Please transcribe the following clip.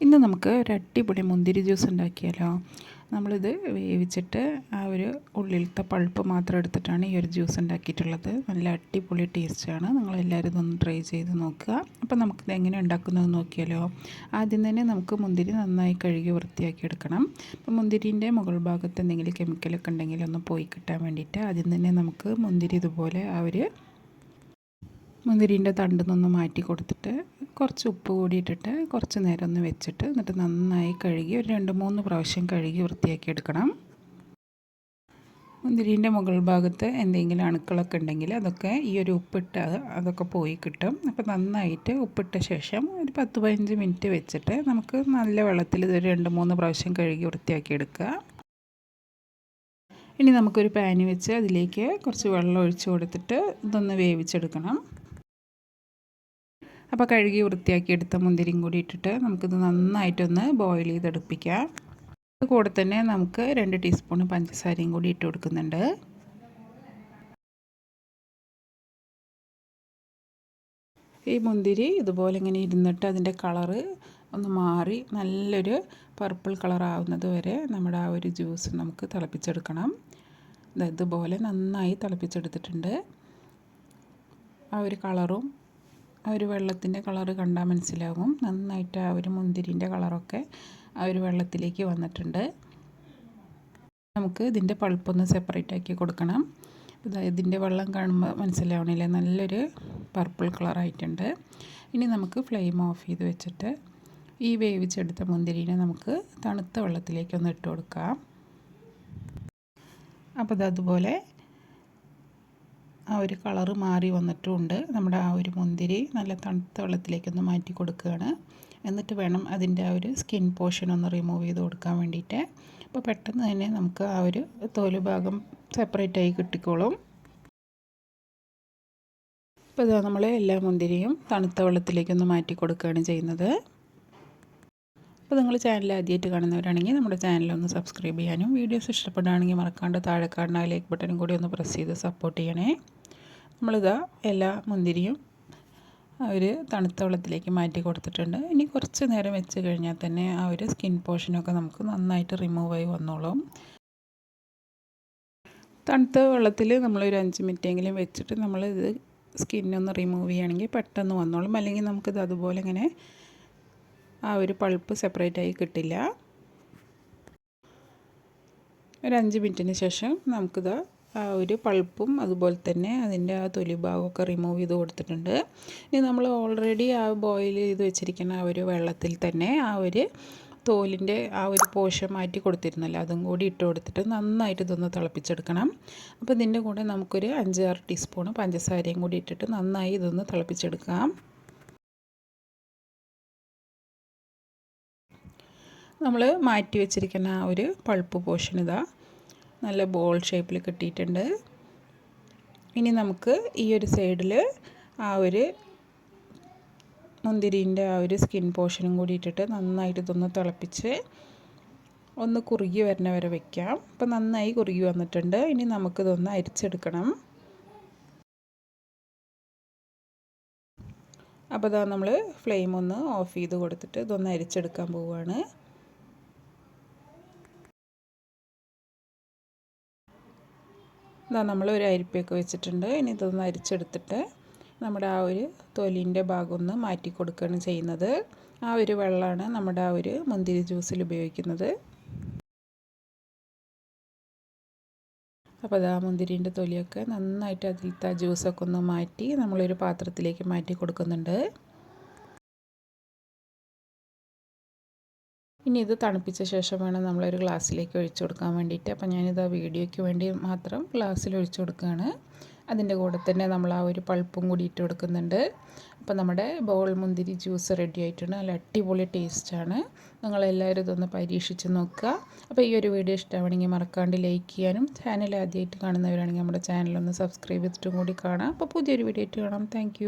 ഇന്ന് നമുക്ക് ഒരു അടിപൊളി മുന്തിരി ജ്യൂസ് ഉണ്ടാക്കിയാലോ? നമ്മളിത് വേവിച്ചിട്ട് ആ ഒരു ഉള്ളിലത്തെ പൾപ്പ് മാത്രം എടുത്തിട്ടാണ് ഈ ഒരു ജ്യൂസ് ഉണ്ടാക്കിയിട്ടുള്ളത്. നല്ല അടിപൊളി ടേസ്റ്റാണ് നിങ്ങളെല്ലാവരും ഇതൊന്ന് ട്രൈ ചെയ്ത് നോക്കുക. അപ്പോൾ നമുക്കിത് എങ്ങനെ ഉണ്ടാക്കുന്നതെന്ന് നോക്കിയാലോ? ആദ്യം തന്നെ നമുക്ക് മുന്തിരി നന്നായി കഴുകി വൃത്തിയാക്കി എടുക്കണം. അപ്പോൾ മുന്തിരിന്റെ മുകൾ ഭാഗത്ത് എന്തെങ്കിലും കെമിക്കലൊക്കെ ഉണ്ടെങ്കിൽ ഒന്ന് പോയി കിട്ടാൻ വേണ്ടിയിട്ട് ആദ്യം തന്നെ നമുക്ക് മുന്തിരി ഇതുപോലെ ആ ഒരു മുന്തിരിന്റെ തണ്ടിൽ മാറ്റി കൊടുത്തിട്ട് കുറച്ച് ഉപ്പ് കൂടി ഇട്ടിട്ട് കുറച്ച് നേരം ഒന്ന് വെച്ചിട്ട് എന്നിട്ട് നന്നായി കഴുകി ഒരു രണ്ട് മൂന്ന് പ്രാവശ്യം കഴുകി വൃത്തിയാക്കി എടുക്കണം. മുന്തിരീന്റെ മുകൾ ഭാഗത്ത് എന്തെങ്കിലും അണുക്കളൊക്കെ ഉണ്ടെങ്കിൽ അതൊക്കെ ഈ ഒരു ഉപ്പിട്ട് അതൊക്കെ പോയി കിട്ടും. അപ്പോൾ നന്നായിട്ട് ഉപ്പിട്ട ശേഷം ഒരു പത്ത് പതിനഞ്ച് മിനിറ്റ് വെച്ചിട്ട് നമുക്ക് നല്ല വെള്ളത്തിൽ ഇത് രണ്ട് മൂന്ന് പ്രാവശ്യം കഴുകി വൃത്തിയാക്കി എടുക്കുക. ഇനി നമുക്കൊരു പാന് വെച്ച് അതിലേക്ക് കുറച്ച് വെള്ളം ഒഴിച്ച് കൊടുത്തിട്ട് ഇതൊന്ന് വേവിച്ചെടുക്കണം. അപ്പോൾ കഴുകി വൃത്തിയാക്കി എടുത്ത മുന്തിരിയും കൂടി ഇട്ടിട്ട് നമുക്കിത് നന്നായിട്ടൊന്ന് ബോയിൽ ചെയ്തെടുപ്പിക്കാം. കൂടെ തന്നെ നമുക്ക് രണ്ട് ടീസ്പൂൺ പഞ്ചസാരയും കൂടി ഇട്ട് കൊടുക്കുന്നുണ്ട്. ഈ മുന്തിരി ഇതുപോലെ ഇങ്ങനെ ഇരുന്നിട്ട് അതിന്റെ കളറ് ഒന്ന് മാറി നല്ലൊരു പർപ്പിൾ കളർ ആവുന്നത് വരെ നമ്മുടെ ആ ഒരു ജ്യൂസ് നമുക്ക് തിളപ്പിച്ചെടുക്കണം. ഇതുപോലെ നന്നായി തിളപ്പിച്ചെടുത്തിട്ടുണ്ട്. ആ ഒരു കളറും ആ ഒരു വെള്ളത്തിന്റെ കളറ് കണ്ടാൽ മനസ്സിലാകും. നന്നായിട്ട് ആ ഒരു മുന്തിരിന്റെ കളറൊക്കെ ആ ഒരു വെള്ളത്തിലേക്ക് വന്നിട്ടുണ്ട്. നമുക്ക് ഇതിന്റെ പൾപ്പൊന്ന് സെപ്പറേറ്റ് ആക്കി കൊടുക്കണം. ഇതിന്റെ വെള്ളം കാണുമ്പോൾ മനസ്സിലാവണില്ല? നല്ലൊരു പർപ്പിൾ കളറായിട്ടുണ്ട് ഇനി നമുക്ക് ഫ്ലെയിം ഓഫ് ചെയ്ത് വെച്ചിട്ട് ഈ വേവിച്ചെടുത്ത മുന്തിരിനെ നമുക്ക് തണുത്ത വെള്ളത്തിലേക്കൊന്ന് ഇട്ട് കൊടുക്കാം. അപ്പോൾ അതുപോലെ ആ ഒരു കളറ് മാറി വന്നിട്ടുമുണ്ട് നമ്മുടെ ആ ഒരു മുന്തിരി നല്ല തണുത്ത വെള്ളത്തിലേക്കൊന്ന് മാറ്റി കൊടുക്കുകയാണ്. എന്നിട്ട് വേണം അതിന്റെ ആ ഒരു സ്കിൻ പോർഷൻ ഒന്ന് റിമൂവ് ചെയ്ത് കൊടുക്കാൻ വേണ്ടിയിട്ട്. അപ്പോൾ പെട്ടെന്ന് തന്നെ നമുക്ക് ആ ഒരു തോൽ ഭാഗം സെപ്പറേറ്റ് ആയി കിട്ടിക്കോളും. ഇപ്പോൾ ഇതാ നമ്മൾ എല്ലാ മുന്തിരിയും തണുത്ത വെള്ളത്തിലേക്കൊന്ന് മാറ്റി കൊടുക്കുകയാണ് ചെയ്യുന്നത്. അപ്പോൾ നിങ്ങൾ ചാനൽ ആദ്യമായിട്ട് കാണുന്നവരാണെങ്കിൽ നമ്മുടെ ചാനൽ ഒന്ന് സബ്സ്ക്രൈബ് ചെയ്യാനും വീഡിയോസ് ഇഷ്ടപ്പെടുകയാണെങ്കിൽ മറക്കാണ്ട് താഴെ കാണുന്ന ലൈക്ക് ബട്ടനും കൂടി ഒന്ന് പ്രസ് ചെയ്ത് സപ്പോർട്ട് ചെയ്യണേ. നമ്മളിതാ എല്ലാ മുന്തിരിയും ഒരു തണുത്ത വെള്ളത്തിലേക്ക് മാറ്റി കൊടുത്തിട്ടുണ്ട്. ഇനി കുറച്ച് നേരം വെച്ച് കഴിഞ്ഞാൽ തന്നെ ആ ഒരു സ്കിൻ പോർഷനൊക്കെ നമുക്ക് നന്നായിട്ട് റിമൂവ് ആയി വന്നോളും. തണുത്ത വെള്ളത്തിൽ നമ്മളൊരു അഞ്ച് മിനിറ്റെങ്കിലും വെച്ചിട്ട് നമ്മൾ ഇത് സ്കിന്നൊന്ന് റിമൂവ് ചെയ്യുകയാണെങ്കിൽ പെട്ടെന്ന് വന്നോളും. അല്ലെങ്കിൽ നമുക്കിത് അതുപോലെ ഇങ്ങനെ ആ ഒരു പൾപ്പ് സെപ്പറേറ്റ് ആയി കിട്ടില്ല. ഒരു അഞ്ച് മിനിറ്റിന് ശേഷം നമുക്കിത് ആ ഒരു പൾപ്പും അതുപോലെ തന്നെ അതിന്റെ ആ തൊലി ഭാഗമൊക്കെ റിമൂവ് ചെയ്ത് കൊടുത്തിട്ടുണ്ട്. ഇനി നമ്മൾ ഓൾറെഡി ആ ബോയിൽ ചെയ്ത് വെച്ചിരിക്കുന്ന ആ ഒരു വെള്ളത്തിൽ തന്നെ ആ ഒരു തോലിന്റെ ആ ഒരു പോഷൻ മാറ്റി കൊടുത്തിരുന്നല്ലോ. അതും കൂടി ഇട്ട് കൊടുത്തിട്ട് നന്നായിട്ട് ഇതൊന്ന് തിളപ്പിച്ചെടുക്കണം. അപ്പോൾ ഇതിന്റെ കൂടെ നമുക്കൊരു അഞ്ചാറ് ടീസ്പൂൺ പഞ്ചസാരയും കൂടി ഇട്ടിട്ട് നന്നായി ഇതൊന്ന് തിളപ്പിച്ചെടുക്കാം. നമ്മൾ മാറ്റി വെച്ചിരിക്കുന്ന ആ ഒരു പൾപ്പ് പോഷൻ ഇതാ. നല്ല ബോൾ ഷേപ്പിൽ കിട്ടിയിട്ടുണ്ട്. ഇനി നമുക്ക് ഈ ഒരു സൈഡിൽ ആ ഒരു മുന്തിരിന്റെ ആ ഒരു സ്കിൻ പോർഷനും കൂടി ഇട്ടിട്ട് നന്നായിട്ട് ഇതൊന്ന് തിളപ്പിച്ച് ഒന്ന് കുറുകി വരണ വരെ വെക്കാം. അപ്പം നന്നായി കുറുകി വന്നിട്ടുണ്ട്. ഇനി നമുക്കിതൊന്ന് അരിച്ചെടുക്കണം. അപ്പോൾ ഇതാ നമ്മൾ ഫ്ലെയിം ഒന്ന് ഓഫ് ചെയ്ത് കൊടുത്തിട്ട് ഇതൊന്ന് അരിച്ചെടുക്കാൻ പോവുകയാണ് ഇതാ നമ്മൾ ഒരു അരിപ്പയൊക്കെ വെച്ചിട്ടുണ്ട്. ഇനി ഇതൊന്ന് അരിച്ചെടുത്തിട്ട് നമ്മുടെ ആ ഒരു തൊലിന്റെ ഭാഗം ഒന്ന് മാറ്റി കൊടുക്കുകയാണ് ചെയ്യുന്നത്. ആ ഒരു വെള്ളമാണ് നമ്മുടെ ആ ഒരു മുന്തിരി ജ്യൂസിൽ ഉപയോഗിക്കുന്നത്. അപ്പോൾ അതാ മുന്തിരിന്റെ തൊലിയൊക്കെ നന്നായിട്ട് അതിലത്തെ ആ ജ്യൂസൊക്കെ ഒന്ന് മാറ്റി നമ്മളൊരു പാത്രത്തിലേക്ക് മാറ്റി കൊടുക്കുന്നുണ്ട്. ഇനി ഇത് തണുപ്പിച്ച ശേഷം വേണം നമ്മളൊരു ഗ്ലാസ്സിലേക്ക് ഒഴിച്ചു കൊടുക്കാൻ വേണ്ടിയിട്ട്. അപ്പോൾ ഞാനിത് ആ വീഡിയോയ്ക്ക് വേണ്ടി മാത്രം ഗ്ലാസ്സിൽ ഒഴിച്ചു കൊടുക്കുകയാണ്. അതിന്റെ കൂടെ തന്നെ നമ്മൾ ആ ഒരു പൾപ്പും കൂടി ഇട്ട് കൊടുക്കുന്നുണ്ട്. അപ്പോൾ നമ്മുടെ ബോൾ മുന്തിരി ജ്യൂസ് റെഡി ആയിട്ടുണ്ട്. നല്ല അടിപൊളി ടേസ്റ്റാണ്. നിങ്ങളെല്ലാവരും ഇതൊന്ന് പരീക്ഷിച്ച് നോക്കുക. അപ്പോൾ ഈ ഒരു വീഡിയോ ഇഷ്ടമാണെങ്കിൽ മറക്കാണ്ട് ലൈക്ക് ചെയ്യാനും ചാനൽ ആദ്യമായിട്ട് കാണുന്നവരാണെങ്കിൽ നമ്മുടെ ചാനലൊന്ന് സബ്സ്ക്രൈബ് ചെയ്തിട്ടും കൂടി കാണാം. അപ്പോൾ പുതിയൊരു വീഡിയോ ആയിട്ട് കാണാം. താങ്ക്